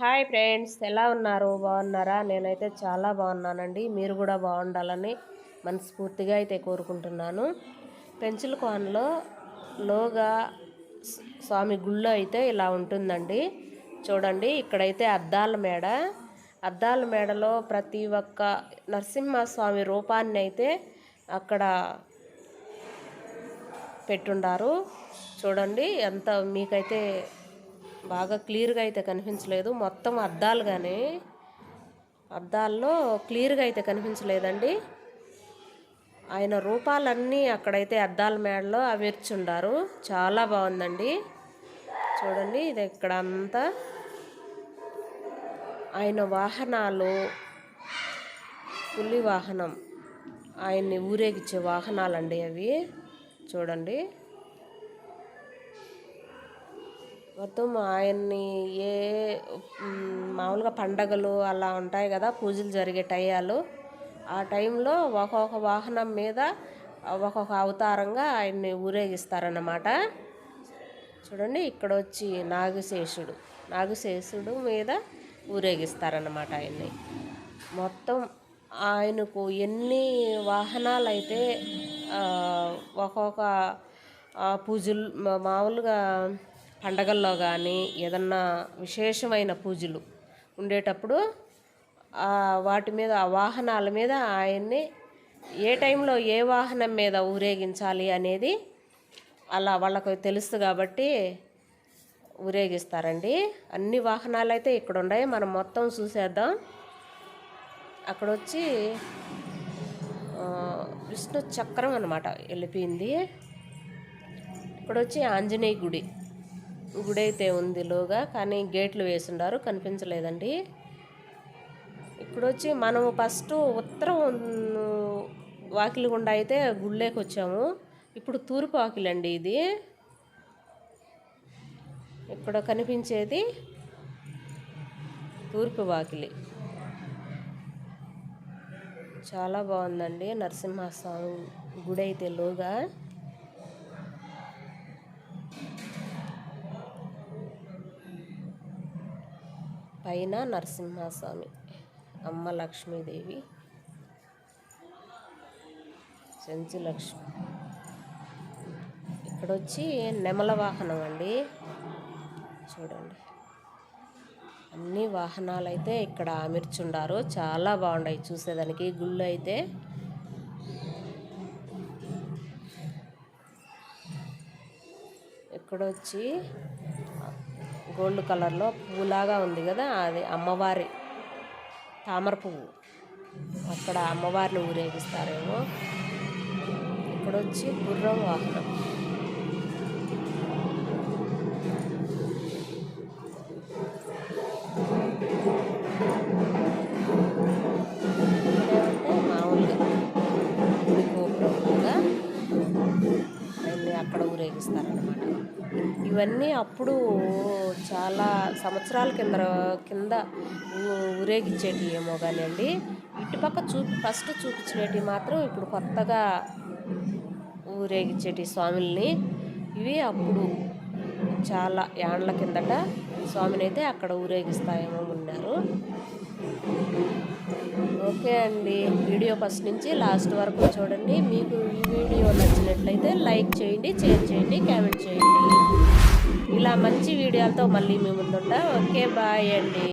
Hi friends ఎలా ఉన్నారు? బాగున్నారా? నేనైతే చాలా బాగున్నానండి. మీరు కూడా బాగుండాలని మనస్ఫూర్తిగా అయితే కోరుకుంటున్నాను. పెంచుల కోనలో లోగా స్వామి గుళ్ళో అయితే ఇలా ఉంటుందండి. చూడండి ఇక్కడైతే అద్దాల మేడ. అద్దాల మేడలో ప్రతి ఒక్క నరసింహస్వామి రూపాన్ని అయితే అక్కడ పెట్టుండారు. చూడండి ఎంత మీకైతే బాగా క్లియర్గా అయితే కనిపించలేదు. మొత్తం అద్దాలు కానీ అద్దాల్లో క్లియర్గా అయితే కనిపించలేదండి. ఆయన రూపాలన్నీ అక్కడైతే అద్దాల మేడలో అమర్చుండారు. చాలా బాగుందండి. చూడండి ఇది ఇక్కడ అంతా ఆయన వాహనాలు పులి వాహనం. ఆయన్ని ఊరేగించే వాహనాలండి అవి. చూడండి. మొత్తం ఆయన్ని ఏ మామూలుగా పండగలు అలా ఉంటాయి కదా పూజలు జరిగే టయాలు. ఆ టైంలో ఒక్కొక్క వాహనం మీద ఒక్కొక్క అవతారంగా ఆయన్ని ఊరేగిస్తారన్నమాట. చూడండి ఇక్కడ వచ్చి నాగశేషుడు నాగశేషుడు మీద ఊరేగిస్తారన్నమాట ఆయన్ని. మొత్తం ఆయనకు ఎన్ని వాహనాలు అయితే ఒక్కొక్క పూజలు మామూలుగా పండగల్లో కానీ ఏదన్నా విశేషమైన పూజలు ఉండేటప్పుడు వాటి మీద ఆ వాహనాల మీద ఆయన్ని ఏ టైంలో ఏ వాహనం మీద ఊరేగించాలి అనేది అలా వాళ్ళకు తెలుసు కాబట్టి ఊరేగిస్తారండి. అన్ని వాహనాలు అయితే ఇక్కడ ఉన్నాయి మనం మొత్తం చూసేద్దాం. అక్కడ వచ్చి విష్ణు చక్రం అనమాట వెళ్ళిపోయింది ఇక్కడ వచ్చి ఆంజనేయ గుడి. గుడి అయితే ఉంది లోగా కానీ గేట్లు వేసిండారు కనిపించలేదండి. ఇప్పుడు వచ్చి మనము ఫస్ట్ ఉత్తరం వాకిలి గుండా అయితే గుళ్ళేకి వచ్చాము ఇప్పుడు తూర్పు వాకిలి అండి ఇది. ఇక్కడ కనిపించేది తూర్పు వాకిలి. చాలా బాగుందండి నరసింహస్వామి గుడి అయితే లోగా. పైన నరసింహస్వామి అమ్మ లక్ష్మీదేవి సెంచు లక్ష్మి. ఇక్కడ వచ్చి నెమల వాహనం అండి. చూడండి. అన్ని వాహనాలు అయితే ఇక్కడ అమర్చుండారు. చాలా బాగున్నాయి చూసేదానికి. గుళ్ళు అయితే ఇక్కడ వచ్చి గోల్డ్ కలర్లో పువ్వులాగా ఉంది కదా అది అమ్మవారి తామర పువ్వు. అక్కడ అమ్మవారిని ఊరేగిస్తారేమో. ఇక్కడ వచ్చి గుర్రం వాహనం. మామూలుగా అక్కడ ఊరేగిస్తారనమాట ఇవన్నీ అప్పుడు చాలా సంవత్సరాల కింద కింద ఊ- ఊరేగించేటివి ఏమో కానీ అండి ఇటుపక్క చూ ఫస్ట్ చూపించేటివి మాత్రం ఇప్పుడు కొత్తగా ఊరేగించేటి స్వామిల్ని. ఇవి అప్పుడు చాలా ఏండ్ల కిందట స్వామిని అయితే అక్కడ ఊరేగిస్తాయేమో ఉన్నారు ఓకే అండి. వీడియో ఫస్ట్ నుంచి లాస్ట్ వరకు చూడండి. మీకు ఈ వీడియో నచ్చినట్లయితే లైక్ చేయండి షేర్ చేయండి కామెంట్ చేయండి. ఇలా మంచి వీడియోలతో మళ్ళీ మీ ముందుంటా. ఓకే బాయ్ అండి.